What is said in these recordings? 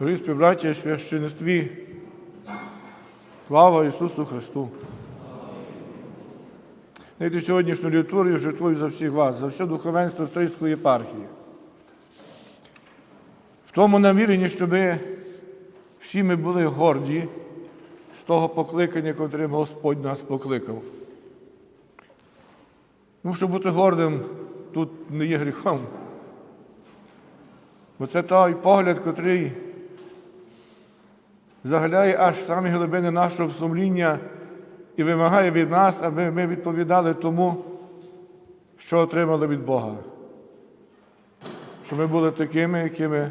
Дорогі співбраті в священстві, слава Ісусу Христу! Знаєте, сьогоднішню літургію жертвую за всіх вас, за все духовенство Стрийської єпархії. В тому наміренні, щоб всі ми були горді з того покликання, котрим Господь нас покликав. Ну, щоб бути гордим тут не є гріхом. Бо це той погляд, котрий загляє аж в самі глибини нашого сумління і вимагає від нас, аби ми відповідали тому, що отримали від Бога. Щоб ми були такими, якими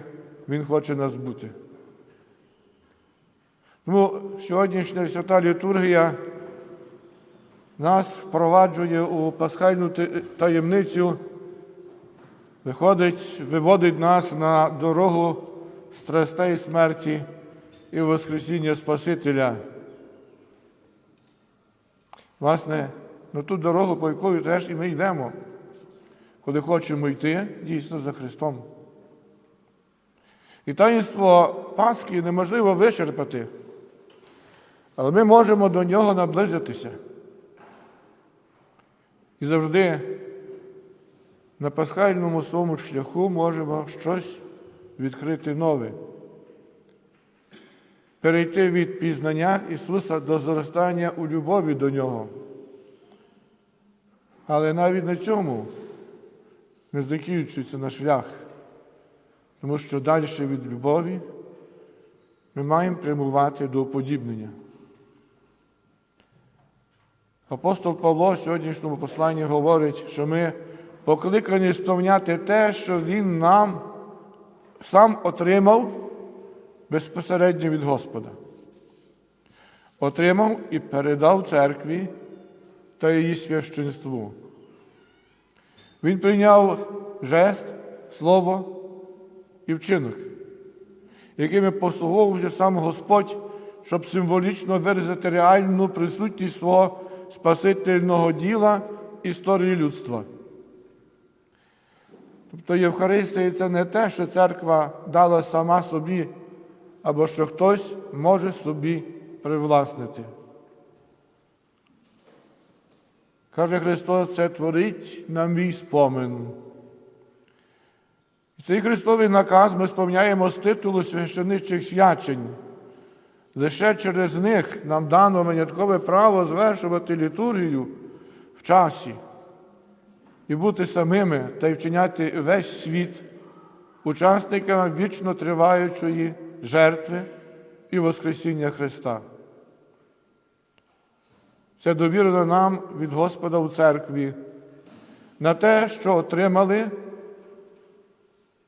Він хоче нас бути. Тому сьогоднішня свята літургія нас впроваджує у пасхальну таємницю, виходить, виводить нас на дорогу страстей смерті і Воскресіння Спасителя. Власне, на ту дорогу, по якою теж і ми йдемо, коли хочемо йти дійсно за Христом. І таїнство Пасхи неможливо вичерпати, але ми можемо до нього наблизитися. І завжди на пасхальному своєму шляху можемо щось відкрити нове. Перейти від пізнання Ісуса до зростання у любові до Нього. Але навіть на цьому не закінчується наш шлях, тому що далі від любові ми маємо прямувати до уподібнення. Апостол Павло в сьогоднішньому посланні говорить, що ми покликані сповняти те, що Він нам сам отримав безпосередньо від Господа. Отримав і передав церкві та її священству. Він прийняв жест, слово і вчинок, якими послуговувався сам Господь, щоб символічно виразити реальну присутність свого спасительного діла історії людства. Тобто Євхаристія це не те, що церква дала сама собі, або що хтось може собі привласнити. Каже Христос, це творить на мій спомин. Цей Христовий наказ ми сповняємо з титулу священичих свячень. Лише через них нам дано виняткове право звершувати літургію в часі і бути самими та й вчиняти весь світ учасниками вічно триваючої жертви і Воскресіння Христа. Це довірено нам від Господа у церкві на те, що отримали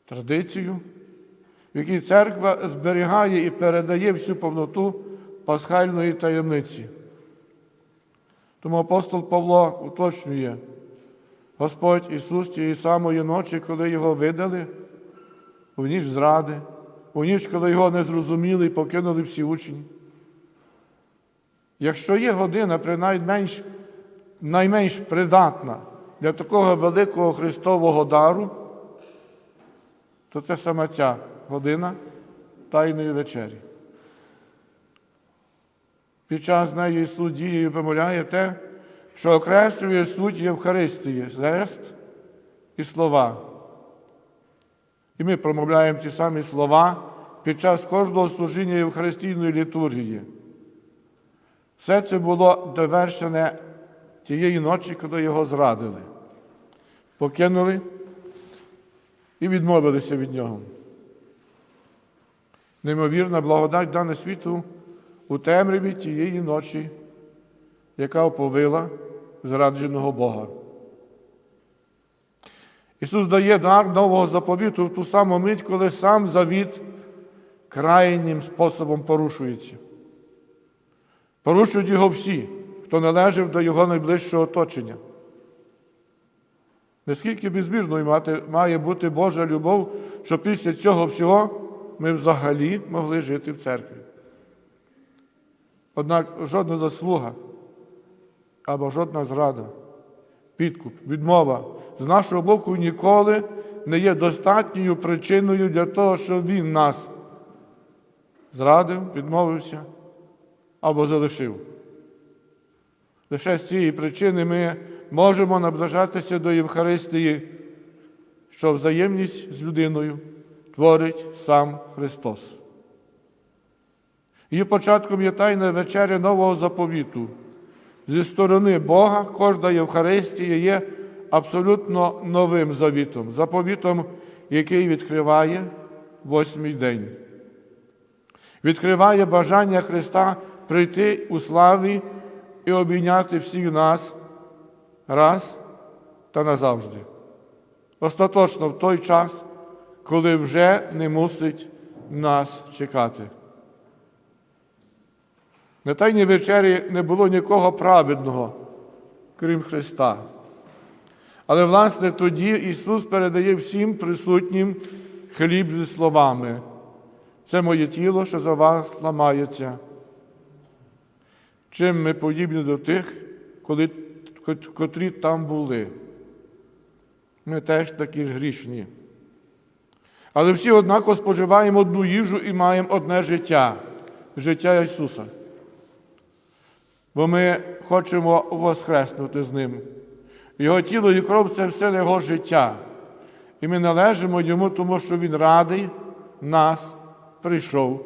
традицію в якій церква зберігає і передає всю повноту пасхальної таємниці. Тому апостол Павло уточнює, Господь Ісус тієї самої ночі, коли Його видали, у ніч зради, у ніч, коли Його не зрозуміли і покинули всі учні. Якщо є година, принаймні найменш придатна для такого великого Христового дару, то це саме ця година Тайної вечері. Під час неї Ісус дією помиляє те, що окреслює суть Євхаристії, жест і слова. І ми промовляємо ті самі слова під час кожного служіння Євхаристійної літургії. Все це було довершене тієї ночі, коли його зрадили, покинули і відмовилися від нього неймовірна благодать дана світу у темряві тієї ночі, яка оповила зрадженого Бога. Ісус дає дар нового заповіту в ту саму мить, коли сам завіт крайнім способом порушується. Порушують його всі, хто належав до його найближчого оточення. Наскільки безмірною має бути Божа любов, що після цього всього ми взагалі могли жити в церкві. Однак жодна заслуга або жодна зрада, підкуп, відмова з нашого боку ніколи не є достатньою причиною для того, щоб Він нас зрадив, відмовився або залишив. Лише з цієї причини ми можемо наближатися до Євхаристії, що взаємність з людиною творить сам Христос. Її початком є тайна вечеря нового заповіту. Зі сторони Бога кожна Євхаристія є абсолютно новим завітом, заповітом, який відкриває восьмий день. Відкриває бажання Христа прийти у славі і обійняти всіх нас раз та назавжди. Остаточно в той час, коли вже не мусить нас чекати. На Тайній вечері не було нікого праведного, крім Христа. Але, власне, тоді Ісус передає всім присутнім хліб зі словами. Це моє тіло, що за вас ламається. Чим ми подібні до тих, коли, котрі там були. Ми теж такі ж грішні. Але всі однаково споживаємо одну їжу і маємо одне життя життя Ісуса. Бо ми хочемо воскреснути з Ним. Його тіло і кров це все Його життя. І ми належимо Йому, тому що Він радий нас прийшов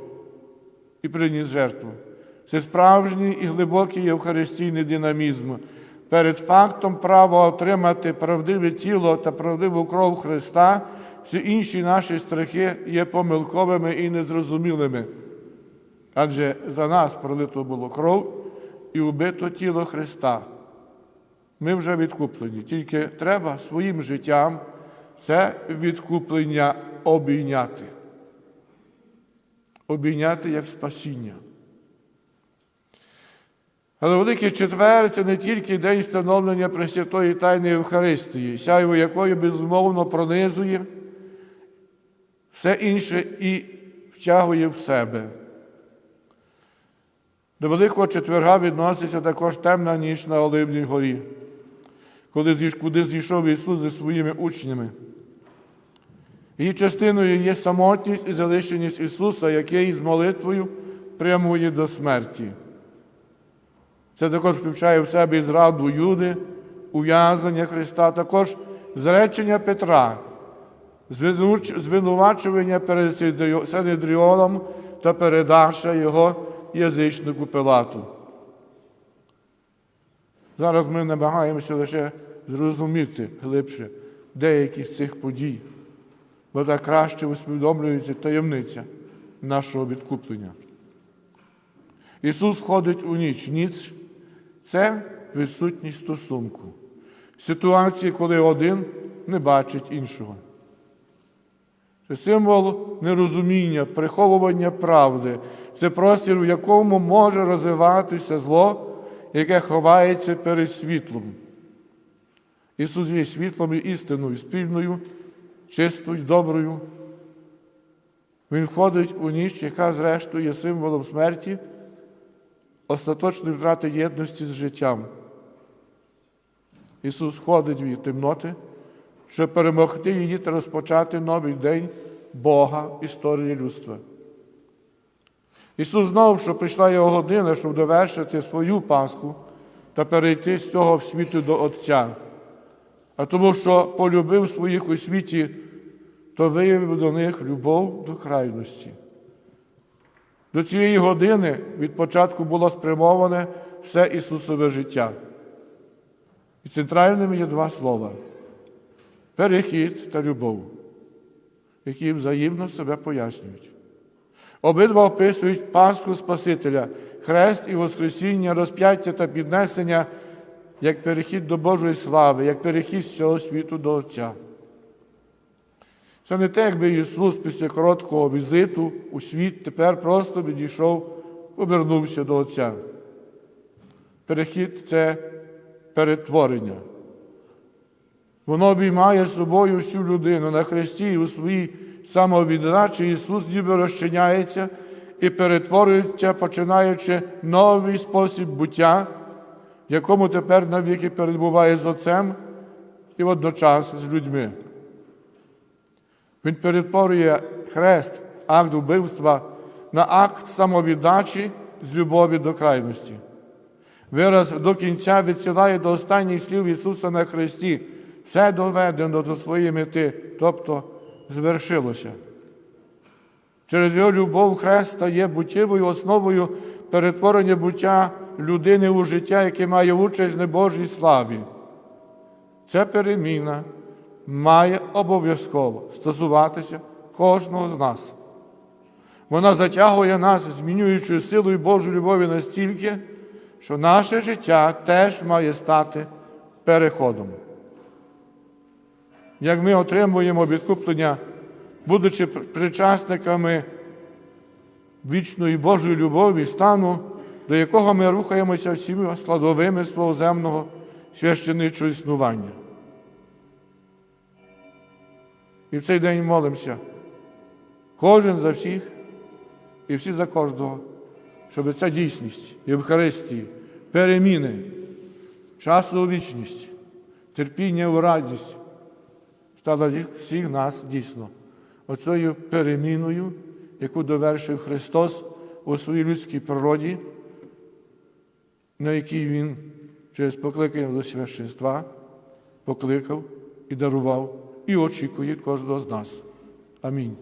і приніс жертву. Це справжній і глибокий євхаристійний динамізм. Перед фактом права отримати правдиве тіло та правдиву кров Христа, всі інші наші страхи є помилковими і незрозумілими. Адже за нас пролито було кров і убито тіло Христа. Ми вже відкуплені, тільки треба своїм життям це відкуплення обійняти. Обійняти як спасіння. Але Великий Четвер це не тільки день встановлення Пресвятої Тайни Євхаристії, сяйво якої безумовно пронизує все інше і втягує в себе. До Великого четверга відноситься також темна ніч на Оливній горі, куди зійшов Ісус зі своїми учнями. Її частиною є самотність і залишеність Ісуса, який з молитвою прямує до смерті. Це також включає в себе і зраду Юди, ув'язнення Христа, також зречення Петра, звинувачування перед Синедріоном та передача його язичнику Пилату. Зараз ми намагаємося лише зрозуміти глибше деякі з цих подій, бо так краще усвідомлюється таємниця нашого відкуплення. Ісус входить у ніч. Ніч це відсутність стосунку, ситуації, коли один не бачить іншого. Це символ нерозуміння, приховування правди, це простір, в якому може розвиватися зло, яке ховається перед світлом. Ісус є світлом і істиною, спільною, чистою, доброю. Він входить у ніч, яка, зрештою, є символом смерті, остаточної втрати єдності з життям. Ісус входить в темноти, щоб перемогти її та розпочати новий день Бога історії людства. Ісус знав, що прийшла його година, щоб довершити свою Пасху та перейти з цього в світу до Отця. А тому, що полюбив своїх у світі, то виявив до них любов до крайності. До цієї години від початку було спрямоване все Ісусове життя. І центральними є два слова перехід та любов, які взаємно себе пояснюють. Обидва описують Пасху Спасителя, хрест і Воскресіння, розп'яття та піднесення як перехід до Божої слави, як перехід з цього світу до Отця. Це не те, якби Ісус після короткого візиту у світ тепер просто відійшов, повернувся до Отця. Перехід це перетворення. Воно обіймає собою всю людину на Христі і у своїй самовіддачі Ісус ніби розчиняється і перетворюється, починаючи новий спосіб буття, якому тепер навіки перебуває з Отцем і водночас з людьми. Він перетворює хрест, акт вбивства на акт самовіддачі з любові до крайності. Вираз до кінця відсилає до останніх слів Ісуса на Христі. Все доведено до своєї мети, тобто звершилося. Через його любов Хрест стає буттєвою основою перетворення буття людини у життя, яке має участь в небожій славі. Ця переміна має обов'язково стосуватися кожного з нас. Вона затягує нас, змінюючою силою Божої любові настільки, що наше життя теж має стати переходом. Як ми отримуємо відкуплення, будучи причасниками вічної Божої любові, стану, до якого ми рухаємося всіма складовими свого земного священичого існування. І в цей день молимося. Кожен за всіх і всі за кожного, щоб ця дійсність Євхаристії, переміни, часу у вічність, терпіння у радість стала всіх нас дійсно оцею переміною, яку довершив Христос у своїй людській природі, на якій Він через покликання до священства покликав і дарував, і очікує кожного з нас. Амінь.